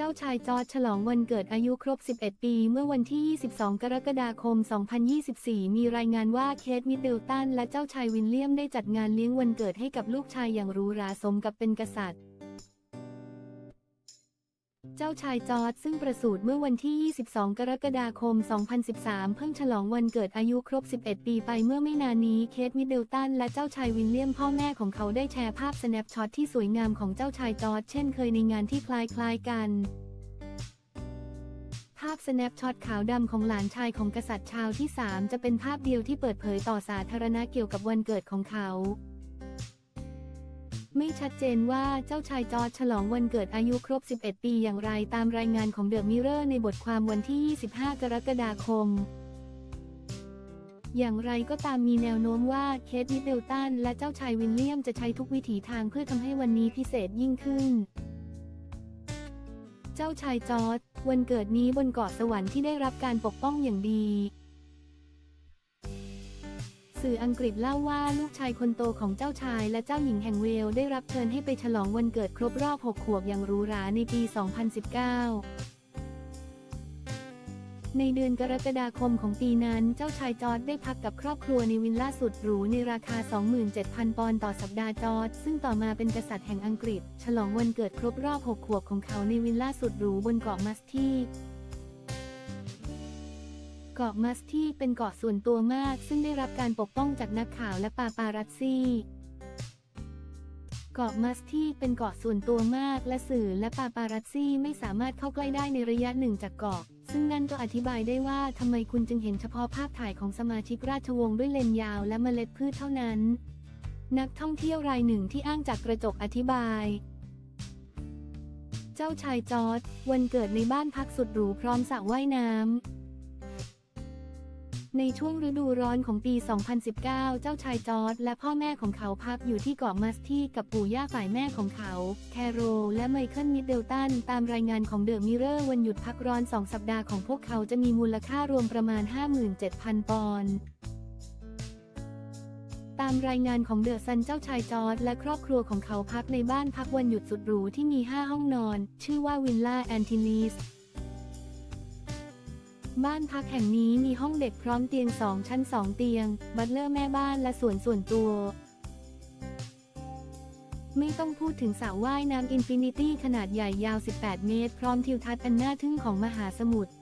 จ้าชายจอร์จฉลองวันเกิดอายุครบ 11 ปี เมื่อวันที่ 22 กรกฎาคม 2024 มีรายงานว่าเคทมิดเดิลตันและเจ้าชายวินเลียมได้จัดงานเลี้ยงวันเกิดให้กับลูกชายอย่างหรูหราสมกับเป็นกษัตริย์ เจ้าชายจอร์จซึ่งประสูติเมื่อวันที่ 22 กรกฎาคม 2013 เพิ่งฉลองวันเกิดอายุครบ 11 ปีไปเมื่อไม่นานนี้ เคทมิดเดิลตันและเจ้าชายวินเลียมพ่อแม่ของเขาได้แชร์ภาพสแนปช็อตที่สวยงามของเจ้าชายจอร์จเช่นเคยในงานที่คล้ายๆกัน ภาพสแนปช็อตขาวดำของหลานชายของกษัตริย์ชาวที่ 3 จะเป็นภาพเดียวที่เปิดเผยต่อสาธารณะเกี่ยวกับวันเกิดของเขา ไม่ชัดเจนว่าเจ้าชายจอร์จฉลองวันเกิดอายุครบ 11 ปีอย่างไรตามรายงานของเดอะมิเรอร์ในบทความวันที่ 25 กรกฎาคม อย่างไรก็ตามมีแนวโน้มว่าเคทมิดเดลตันและเจ้าชายวินเลียมจะใช้ทุกวิถีทางเพื่อทำให้วันนี้พิเศษยิ่งขึ้น เจ้าชายจอร์จวันเกิดนี้บนเกาะสวรรค์ที่ได้รับการปกป้องอย่างดี สื่ออังกฤษเล่าว่าลูกชายคนโตของเจ้าชายและเจ้าหญิงแห่งเวลได้รับเชิญให้ไปฉลองวันเกิดครบรอบ 6 ขวบอย่างหรูหราในปี 2019ในเดือนกรกฎาคมของปีนั้น เจ้าชายจอร์ดได้พักกับครอบครัวในวิลล่าสุดหรูในราคา 27,000 ปอนด์ต่อสัปดาห์จอร์ดซึ่งต่อมาเป็นกษัตริย์แห่งอังกฤษ ฉลองวันเกิดครบรอบ 6 ขวบของเขาในวิลล่าสุดหรูบนเกาะมัสที เกาะมัสที่เป็นเกาะส่วนตัวมาก ซึ่งได้รับการปกป้องจากนักข่าวและปาปารัสซี่เกาะมัสที่เป็นเกาะส่วนตัวมาก และสื่อและปาปารัสซี่ไม่สามารถเข้าใกล้ได้ในระยะหนึ่งจากเกาะ ซึ่งนั่นก็อธิบายได้ว่าทำไมคุณจึงเห็นเฉพาะภาพถ่ายของสมาชิกราชวงศ์ด้วยเลนส์ยาวและเมล็ดพืชเท่านั้น นักท่องเที่ยวรายหนึ่งที่อ้างจากกระจกอธิบาย เจ้าชายจอร์ดวันเกิดในบ้านพักสุดหรูพร้อมสระว่ายน้ำ ในช่วงฤดูร้อนของปี 2019 เจ้าชายจอร์ดและพ่อแม่ของเขาพักอยู่ที่เกาะมัสที่กับปู่ย่าฝ่ายแม่ของเขา แคโรและไมเคิลมิดเดิลตัน ตามรายงานของเดอะมิเรอร์วันหยุดพักร้อน 2 สัปดาห์ของพวกเขาจะมีมูลค่ารวมประมาณ 57,000 ปอนด์ตามรายงานของเดอะซันเจ้าชายจอร์ดและครอบครัวของเขาพักในบ้านพักวันหยุดสุดหรูที่มี 5 ห้องนอน ชื่อว่าวิลล่าแอนติลีส บ้านพักแห่งนี้มีห้องเด็กพร้อมเตียงสองชั้นสองเตียง บัตเลอร์แม่บ้านและสวนส่วนตัว ไม่ต้องพูดถึงสระว่ายน้ำอินฟินิตี้ขนาดใหญ่ยาว 18 เมตร พร้อมทิวทัศน์อันน่าทึ่งของมหาสมุทร